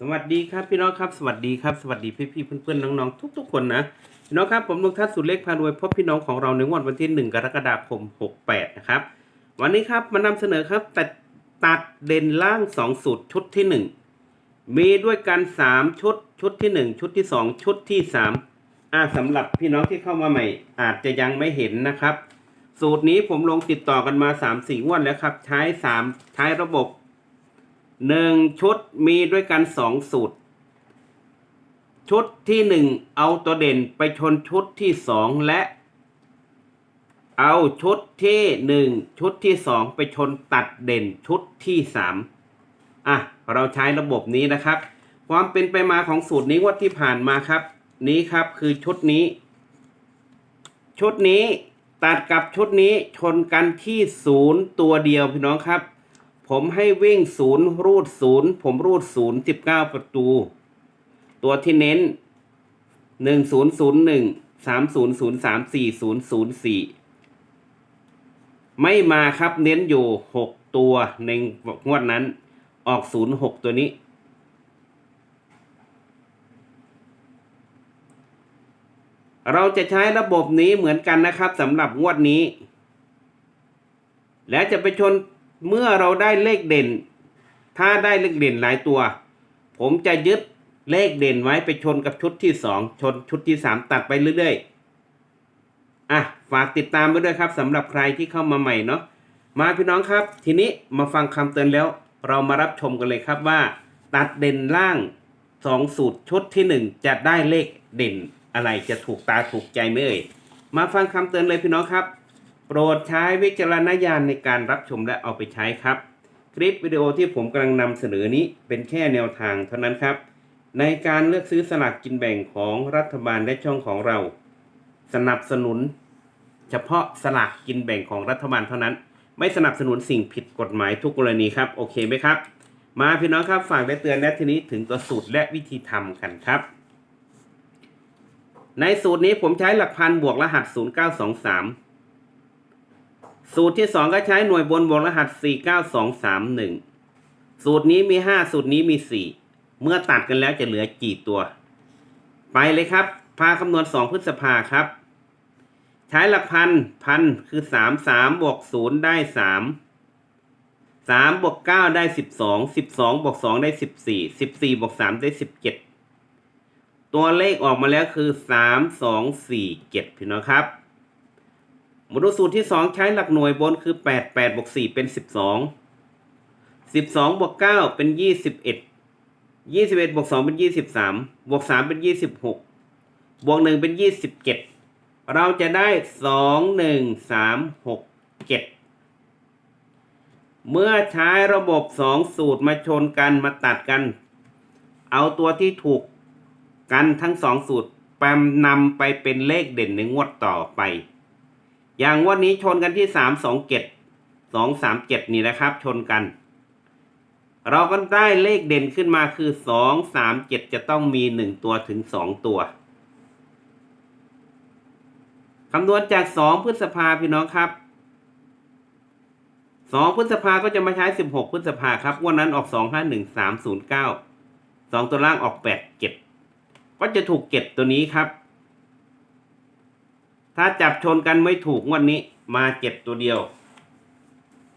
สวัสดีครับพี่น้องครับสวัสดีครับสวัสดีพี่พี่ๆเพื่อนๆน้องๆทุก ๆ คนนะพี่น้องครับผมลุงทัศน์สุดเล็กพารวยพบพี่น้องของเราในงวดวันที่ 1 กรกฎาคม 68 นะครับ วันนี้ครับมานำเสนอครับตัดตัดเด่นล่าง 2 สูตรชุดที่ 1 มีด้วยกัน 3 ชุดชุดที่ 1 ชุดที่ 2 ชุดที่ 3อ่าสำหรับพี่น้องที่เข้ามาใหม่ อาจจะยังไม่เห็นนะครับ สูตรนี้ผมลงติดต่อกันมา 3-4งวดแล้วครับ ใช้3ใช้ระบบ หนึ่งชุดมีด้วยกันสองสูตร ชุดที่หนึ่งเอาตัวเด่นไปชนชุดที่สองและ เอาชุดที่หนึ่งชุดที่สองไปชนตัดเด่นชุดที่สามอะ เราใช้ระบบนี้นะครับ ความเป็นไปมาของสูตรนี้ว่าที่ผ่านมาครับ นี้ครับคือชุดนี้ ชุดนี้ตัดกับชุดนี้ชนกันที่ศูนย์ตัวเดียวพี่น้องครับ ผมให้วิ่งศูนย์รูดศูนย์ผมรูดศูนย์สิบเก้าประตู ตัวที่เน้นหนึ่งศูนย์ศูนย์หนึ่งสามศูนย์ศูนย์สามสี่ศูนย์ศูนย์สี่ไม่มาครับเน้นอยู่หกตัวในงวดนั้น ออกศูนย์หกตัวนี้ เราจะใช้ระบบนี้เหมือนกันนะครับสำหรับงวดนี้ และจะไปชน เมื่อเราได้เลขเด่น ถ้าได้เลขเด่นหลายตัว ผมจะยึดเลขเด่นไว้ไปชนกับชุดที่สองชนชุดที่สามตัดไปเรื่อยๆอะฝากติดตามไปด้วยครับสำหรับใครที่เข้ามาใหม่เนาะมาพี่น้องครับ ทีนี้มาฟังคำเตือนแล้ว เรามารับชมกันเลยครับว่า ตัดเด่นล่างสองสูตรชุดที่หนึ่งจะได้เลขเด่นอะไรจะถูกตาถูกใจไหมเอ่ยมาฟังคำเตือนเลยพี่น้องครับ โปรดใช้วิจารณญาณในการรับชมและเอาไปใช้ครับ คลิปวิดีโอที่ผมกำลังนำเสนอนี้เป็นแค่แนวทางเท่านั้นครับ ในการเลือกซื้อสลากกินแบ่งของรัฐบาลและช่องของเรา สนับสนุน เฉพาะสลากกินแบ่งของรัฐบาลเท่านั้น ไม่สนับสนุนสิ่งผิดกฎหมายทุกกรณีครับโอเคไหมครับ มาพี่น้องครับฝากได้เตือนและทีนี้ถึงตัวสูตรและวิธีทำกันครับในสูตรนี้ผมใช้หลักพันบวกรหัส 0923 สูตรที่สองก็ใช้หน่วยบนบวกรหัส 49231 สูตรนี้มี 5 สูตรนี้มี 4 เมื่อตัดกันแล้วจะเหลือกี่ตัว ไปเลยครับ พาคำนวณ 2 พฤษภาครับ ใช้หลักพันพันคือ 3 3บวก0ได้ 3 3บวก9ได้ 12 12บวก2ได้ 14 14บวก3ได้ 17 ตัวเลขออกมาแล้วคือ 3 2 4 7 พี่น้องครับ มาดูสูตรที่ 2 ใช้หลักหน่วยบนคือ 8 8บวก4เป็น 12 12บวก9เป็น 21 21บวก2เป็น 23บวก3เป็น 26 บวก 1 เป็น 27 เราจะได้ 2 1 3 6 7 เมื่อใช้ระบบ 2 สูตรมาชนกันมาตัดกัน เอาตัวที่ถูกกันทั้ง 2 สูตรแปมนำไปเป็นเลขเด่นในงวดต่อไป อย่างวันนี้ชนกันที่3 2 7 2 3 7นี่นะครับ ชนกัน เราก็ได้เลขเด่นขึ้นมาคือ2 3 7จะต้องมี1ตัวถึง2ตัวคำนวณจาก2พฤษภาพี่น้องครับ2พฤษภาก็จะมาใช้16พฤษภาครับวันนั้นออก2 5 1 3 0 9 2ตัวล่างออก8 7ก็จะถูกเก็บตัวนี้ครับ ถ้าจับชนกันไม่ถูกงวันนี้มาเก็บตัวเดียว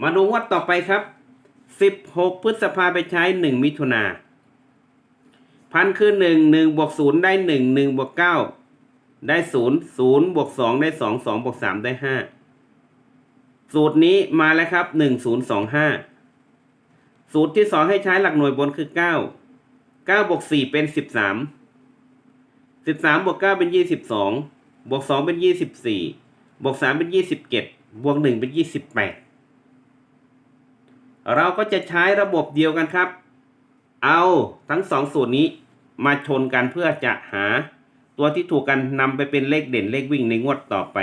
มาดูงวดต่อไปครับ16พฤษภาไปใช้1มิถุนาพันคือ1 1บวก0ได้1 1บวก9ได้0 0บวก2ได้2 2บวก3ได้5สูตรนี้มาแล้วครับ1025สูตรที่2ให้ใช้หลักหน่วยบนคือ9 9บวก4เป็น13 13บวก9เป็น22บ บวก2เป็น24บสี่บวก3เป็น27บเกดบวก1เป็น28เราก็จะใช้ระบบเดียวกันครับ เอาทั้งสองสูตรนี้มาชนกันเพื่อจะหาตัวที่ถูกกันนำไปเป็นเลขเด่นเลขวิ่งในงวดต่อไป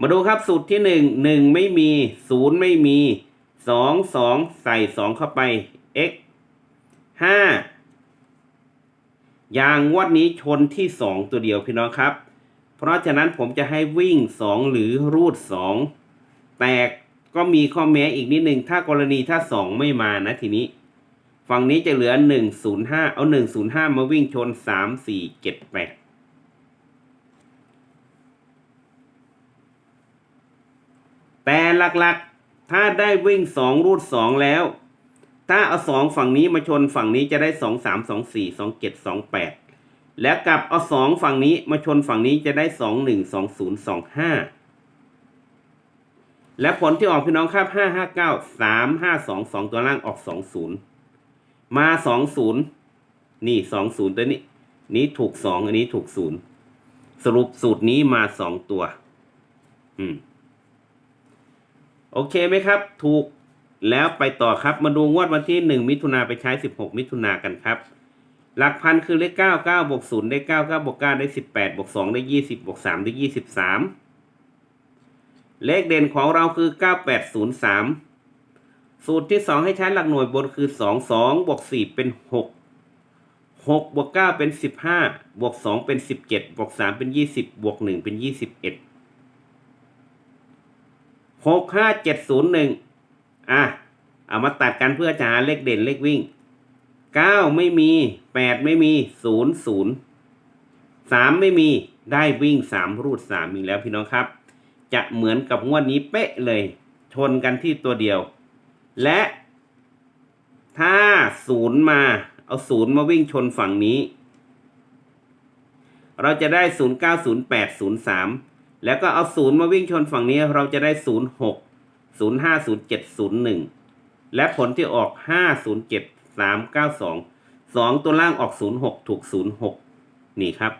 มาดูครับสูตรที่หนึ่งหนึ่งไม่มีศูนย์ไม่มีสองสองใส่สองเข้าไป x ห้าอย่างงวดนี้ชนที่สองตัวเดียวพี่น้องครับ เพราะฉะนั้นผมจะให้วิ่งสองหรือรูดสองแต่ก็มีข้อแม้อีกนิดนึงถ้ากรณีถ้าสองไม่มานะทีนี้ ฝั่งนี้จะเหลือหนึ่งศูนย์ห้าเอาหนึ่งศูนย์ห้ามาวิ่งชนสามสี่เจ็ดแปดแต่หลักๆ ถ้าได้วิ่งสองรูดสองแล้ว ถ้าเอาสองฝั่งนี้มาชนฝั่งนี้จะได้สองสามสองสี่สองเจ็ดสองแปด แล้วกลับเอาสองฝั่งนี้มาชนฝั่งนี้จะได้สองหนึ่งสองศูนย์สองห้าและผลที่ออกพี่น้องครับห้าห้าเก้าสามห้าสองสองตัวล่างออกสองศูนย์มาสองศูนย์นี่สองศูนย์ตัวนี้ นี้ถูกสองอันนี้ถูกศูนย์สรุปสูตรนี้มาสองตัว อืม โอเคไหมครับ ถูกแล้วไปต่อครับ มาดูงวดวันที่หนึ่งมิถุนาไปใช้สิบหกมิถุนากันครับ หลักพันคือเลขเก้าเก้าบวกศูนย์ได้เก้าเก้าบวกเก้าได้สิบแปดบวกสองได้ยี่สิบบวกสามได้ยี่สิบสามเลขเด่นของเราคือเก้าแปดศูนย์สามสูตรที่สองให้ใช้หลักหน่วยบนคือสองสองบวกสี่เป็นหกหกบวกเก้าเป็นสิบห้าบวกสองเป็นสิบเจ็ดบวกสามเป็นยี่สิบบวกหนึ่งเป็นยี่สิบเอ็ดหกห้าเจ็ดศูนย์หนึ่งอะ เอามาตัดกันเพื่อจะหาเลขเด่นเลขวิ่ง เก้าไม่มีแปดไม่มีศูนย์ศูนย์สามไม่มีได้วิ่งสามรูดสามอีกแล้วพี่น้องครับ จะเหมือนกับงวดนี้เป๊ะเลย ชนกันที่ตัวเดียว และถ้าศูนย์มา เอาศูนย์มาวิ่งชนฝั่งนี้ เราจะได้ศูนย์เก้าศูนย์แปดศูนย์สามแล้วก็เอาศูนย์มาวิ่งชนฝั่งนี้ เราจะได้ศูนย์หกศูนย์ห้าศูนย์เจ็ดศูนย์หนึ่งและผลที่ออกห้าศูนย์เจ็ด สามเก้าสองสองตัวล่างออกศูนย์หกถูกศูนย์หกนี่ครับ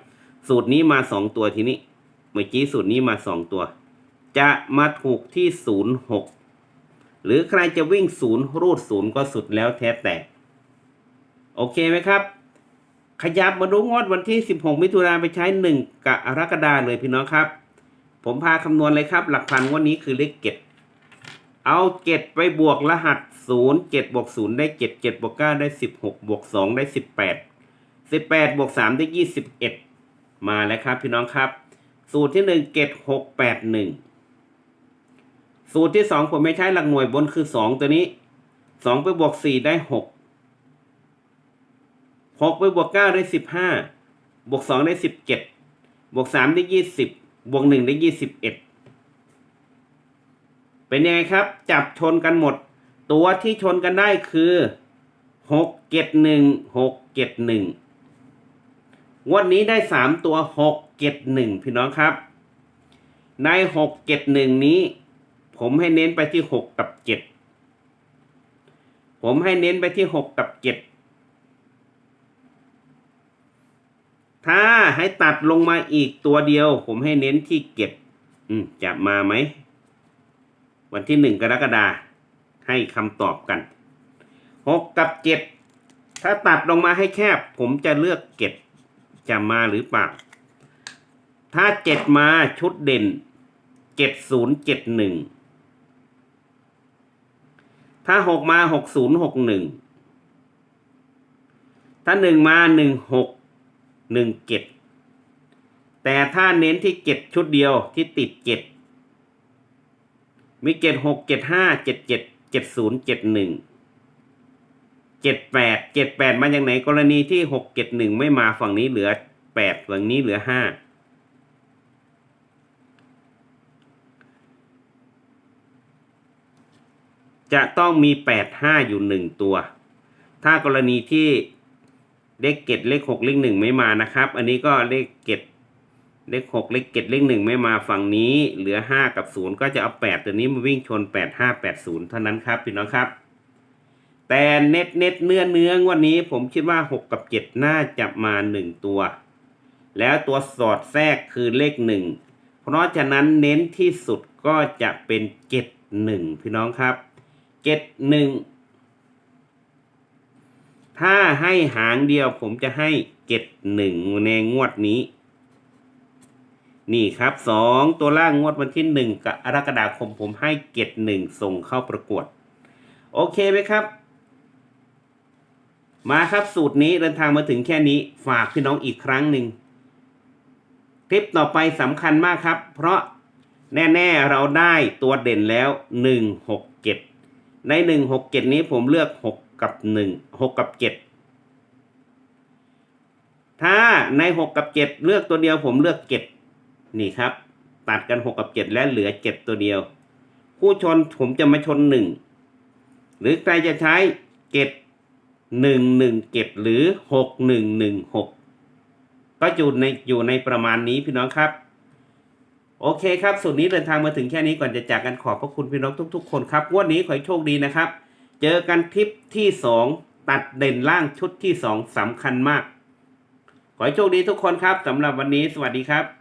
สูตรนี้มาสองตัวทีนี้ เมื่อกี้สูตรนี้มาสองตัว จะมาถูกที่ศูนย์หกหรือใครจะวิ่งศูนย์รูดศูนย์ก็สุดแล้วแท้แต่ โอเคไหมครับ ขยับมาดูงวดวันที่ 16 มิถุนาไปใช้1กรกฎาเลยพี่น้องครับ ผมพาคำนวณเลยครับ หลักพันวันนี้คือเลขเก็ดเอาเก็ดไปบวกรหัส 0 7บวก0ได้7 7บวก9ได้16บหกบวก2ได้18 18บแปดบวก3ได้21มาแล้วครับพี่น้องครับ สูตรที่1เก็ด6 8 1สูตรที่2ผมไม่ใช้หลักหน่วยบนคือ2ตัวนี้2ไปบวก4ได้6หกไปบวกเก้าได้สิบห้าบวกสองได้สิบเจ็ดบวกสามได้ยี่สิบบวกหนึ่งได้ยี่สิบเอ็ดเป็นยังไงครับ จับชนกันหมด ตัวที่ชนกันได้คือหกเจ็ดหนึ่งหกเจ็ดหนึ่งวันนี้ได้สามตัวหกเจ็ดหนึ่งพี่น้องครับ ในหกเจ็ดหนึ่งนี้ ผมให้เน้นไปที่หกกับเจ็ดผมให้เน้นไปที่หกกับเจ็ดถ้าให้ตัดลงมาอีกตัวเดียว ผมให้เน้นที่เก็บ อืมจะมาไหม วันที่หนึ่งกรกฎาคม ให้คำตอบกันหกกับเจ็ดถ้าตัดลงมาให้แคบ ผมจะเลือกเก็บจะมาหรือเปล่า ถ้าเจ็ดมาชุดเด่นเจ็ดศูนย์เจ็ดหนึ่งถ้าหกมาหกศูนย์หกหนึ่งถ้าหนึ่งมาหนึ่งหกหนึ่งเจ็ดแต่ถ้าเน้นที่เจ็ดชุดเดียวที่ติดเจ็ดมีเจ็ดหกเจ็ดห้าเจ็ดเจ็ด จ็ดศูนย์เจ็ดหนึ่งเจ็ดแปดเจ็ดแปดมาจากไหนกรณีที่หกเจ็ดหนึ่งไม่มาฝั่งนี้เหลือแปดฝั่งนี้เหลือห้าจะต้องมีแปดห้าอยู่หนึ่งตัว ถ้ากรณีที่เลขเกตเลขหกเลขหนึ่งไม่มานะครับ อันนี้ก็เลขเกต เลขหกเลขเกตเลขหนึ่งไม่มาฝั่งนี้ เหลือห้ากับศูนย์ก็จะเอาแปดตัวนี้มาวิ่งชนแปดห้าแปดศูนย์เท่านั้นครับพี่น้องครับ แต่เน็ตเน็ตเนื้อเนื้องวันนี้ผมคิดว่าหกกับเจ็ดน่าจะมาหนึ่งตัว แล้วตัวสอดแทรกคือเลขหนึ่งเพราะฉะนั้นเน้นที่สุดก็จะเป็นเจ็ดหนึ่งพี่น้องครับเจ็ดหนึ่งถ้าให้หางเดียวผมจะให้เจ็ดหนึ่งในงวดนี้ นี่ครับสองตัวล่างงวดวันที่หนึ่งกรกฎาคมผมให้เจ็ดหนึ่งส่งเข้าประกวด โอเคไหมครับ มาครับสูตรนี้เดินทางมาถึงแค่นี้ฝากพี่น้องอีกครั้งหนึ่งคลิปต่อไปสำคัญมากครับ เพราะแน่ๆเราได้ตัวเด่นแล้วหนึ่งหกเจ็ดในหนึ่งหกเจ็ดนี้ผมเลือกหกกับหนึ่งหกกับเจ็ดถ้าในหกกับเจ็ดเลือกตัวเดียวผมเลือกเจ็ด นี่ครับ ตัดกันหกกับเจ็ดและเหลือเจ็ดตัวเดียวผู้ชนผมจะมาชนหนึ่งหรือใครจะใช้เจ็ดหนึ่งหนึ่งเจ็ดหรือหกหนึ่งหนึ่งหกก็อยู่ในอยู่ในประมาณนี้พี่น้องครับ โอเคครับส่วนนี้เดินทางมาถึงแค่นี้ก่อนจะจากกันขอบพระคุณพี่น้องทุก ๆ คนครับวันนี้ขอให้โชคดีนะครับ เจอกันคลิปที่สองตัดเด่นล่างชุดที่สองสำคัญมาก ขอให้โชคดีทุกคนครับสำหรับวันนี้สวัสดีครับ